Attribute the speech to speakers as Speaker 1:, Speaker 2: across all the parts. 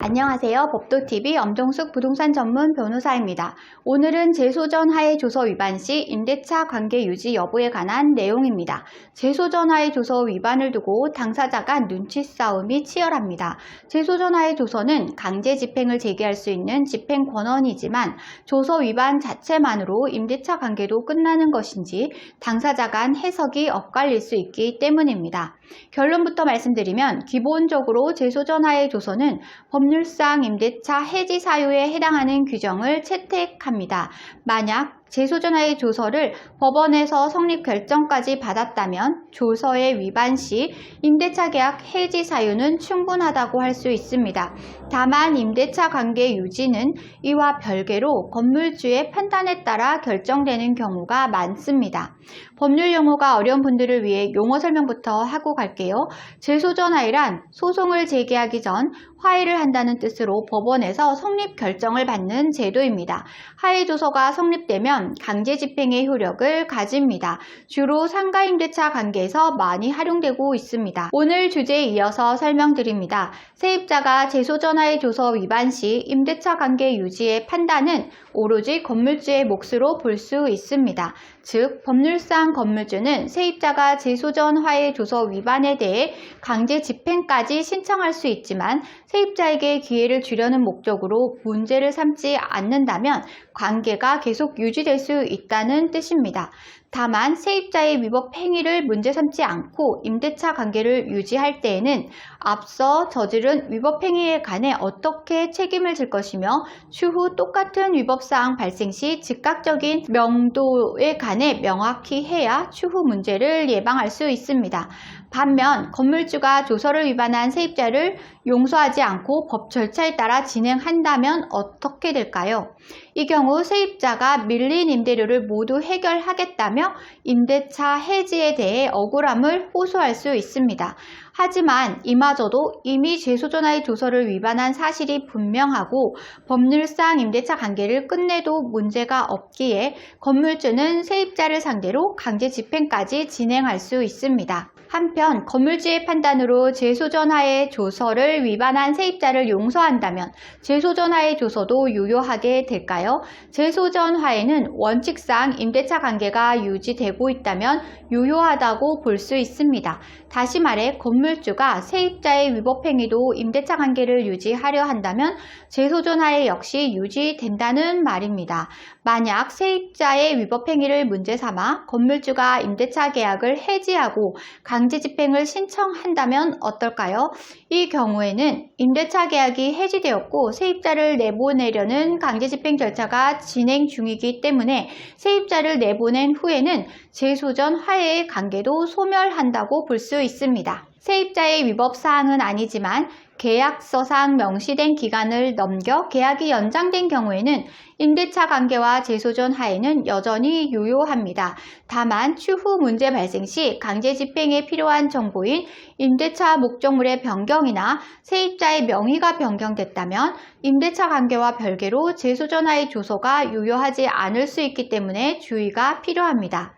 Speaker 1: 안녕하세요. 법도TV 엄정숙 부동산 전문 변호사입니다. 오늘은 제소전하의 조서 위반 시 임대차 관계 유지 여부에 관한 내용입니다. 제소전하의 조서 위반을 두고 당사자 간 눈치 싸움이 치열합니다. 제소전하의 조서는 강제 집행을 제기할 수 있는 집행 권한이지만 조서 위반 자체만으로 임대차 관계도 끝나는 것인지 당사자 간 해석이 엇갈릴 수 있기 때문입니다. 결론부터 말씀드리면 기본적으로 제소전하의 조서는 법 률상 임대차 해지 사유에 해당하는 규정을 채택합니다. 만약 제소전하의 조서를 법원에서 성립 결정까지 받았다면 조서의 위반 시 임대차 계약 해지 사유는 충분하다고 할 수 있습니다. 다만 임대차 관계 유지는 이와 별개로 건물주의 판단에 따라 결정되는 경우가 많습니다. 법률 용어가 어려운 분들을 위해 용어 설명부터 하고 갈게요. 제소전하이란 소송을 제기하기 전 화해를 한다는 뜻으로 법원에서 성립 결정을 받는 제도입니다. 화해 조서가 성립되면 강제 집행의 효력을 가집니다. 주로 상가 임대차 관계에서 많이 활용되고 있습니다. 오늘 주제에 이어서 설명드립니다. 세입자가 제소전하의 조서 위반 시 임대차 관계 유지의 판단은 오로지 건물주의 몫으로 볼 수 있습니다. 즉, 법률상 건물주는 세입자가 제소전 화해 조서 위반에 대해 강제 집행까지 신청할 수 있지만 세입자에게 기회를 주려는 목적으로 문제를 삼지 않는다면 관계가 계속 유지될 수 있다는 뜻입니다. 다만 세입자의 위법 행위를 문제 삼지 않고 임대차 관계를 유지할 때에는 앞서 저지른 위법 행위에 관해 어떻게 책임을 질 것이며 추후 똑같은 위법 사항 발생 시 즉각적인 명도에 관해 명확히 해야 추후 문제를 예방할 수 있습니다. 반면 건물주가 조서를 위반한 세입자를 용서하지 않고 법 절차에 따라 진행한다면 어떻게 될까요? 이 경우 세입자가 밀린 임대료를 모두 해결하겠다며 임대차 해지에 대해 억울함을 호소할 수 있습니다. 하지만 이마저도 이미 제소전화의 조서를 위반한 사실이 분명하고 법률상 임대차 관계를 끝내도 문제가 없기에 건물주는 세입자를 상대로 강제 집행까지 진행할 수 있습니다. 한편 건물주의 판단으로 제소전하의 조서를 위반한 세입자를 용서한다면 제소전하의 조서도 유효하게 될까요? 제소전화에는 원칙상 임대차 관계가 유지되고 있다면 유효하다고 볼 수 있습니다. 다시 말해 건물주가 세입자의 위법행위도 임대차 관계를 유지하려 한다면 제소전하에 역시 유지된다는 말입니다. 만약 세입자의 위법행위를 문제 삼아 건물주가 임대차 계약을 해지하고 강제 집행을 신청한다면 어떨까요? 이 경우에는 임대차 계약이 해지되었고 세입자를 내보내려는 강제 집행 절차가 진행 중이기 때문에 세입자를 내보낸 후에는 제소전 화해의 관계도 소멸한다고 볼 수 있습니다. 세입자의 위법 사항은 아니지만 계약서상 명시된 기간을 넘겨 계약이 연장된 경우에는 임대차 관계와 제소전 하에는 여전히 유효합니다. 다만 추후 문제 발생 시 강제 집행에 필요한 정보인 임대차 목적물의 변경이나 세입자의 명의가 변경됐다면 임대차 관계와 별개로 하의 조서가 유효하지 않을 수 있기 때문에 주의가 필요합니다.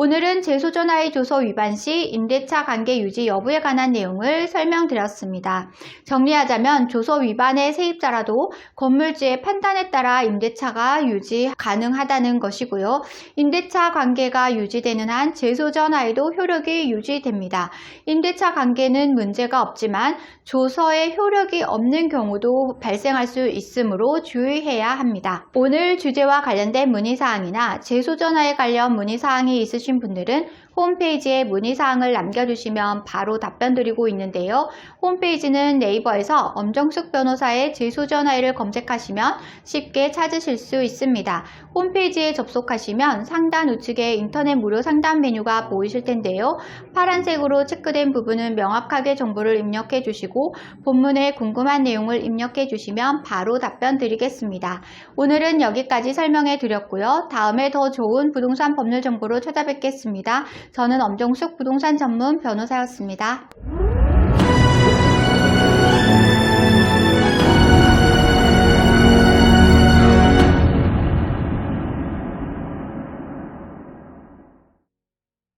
Speaker 1: 오늘은 제소전화의 조서 위반 시 임대차 관계 유지 여부에 관한 내용을 설명드렸습니다. 정리하자면 조서 위반의 세입자라도 건물주의 판단에 따라 임대차가 유지 가능하다는 것이고요. 임대차 관계가 유지되는 한 제소전화에도 효력이 유지됩니다. 임대차 관계는 문제가 없지만 조서의 효력이 없는 경우도 발생할 수 있으므로 주의해야 합니다. 오늘 주제와 관련된 문의사항이나 제소전화에 관련 문의사항이 있으신 있으신 분들은 홈페이지에 문의사항을 남겨주시면 바로 답변 드리고 있는데요. 홈페이지는 네이버에서 엄정숙 변호사의 제소전화를 검색하시면 쉽게 찾으실 수 있습니다. 홈페이지에 접속하시면 상단 우측에 인터넷 무료 상담 메뉴가 보이실 텐데요. 파란색으로 체크된 부분은 명확하게 정보를 입력해 주시고 본문에 궁금한 내용을 입력해 주시면 바로 답변 드리겠습니다. 오늘은 여기까지 설명해 드렸고요. 다음에 더 좋은 부동산 법률 정보로 찾아뵙겠습니다. 저는 엄정숙 부동산 전문 변호사였습니다.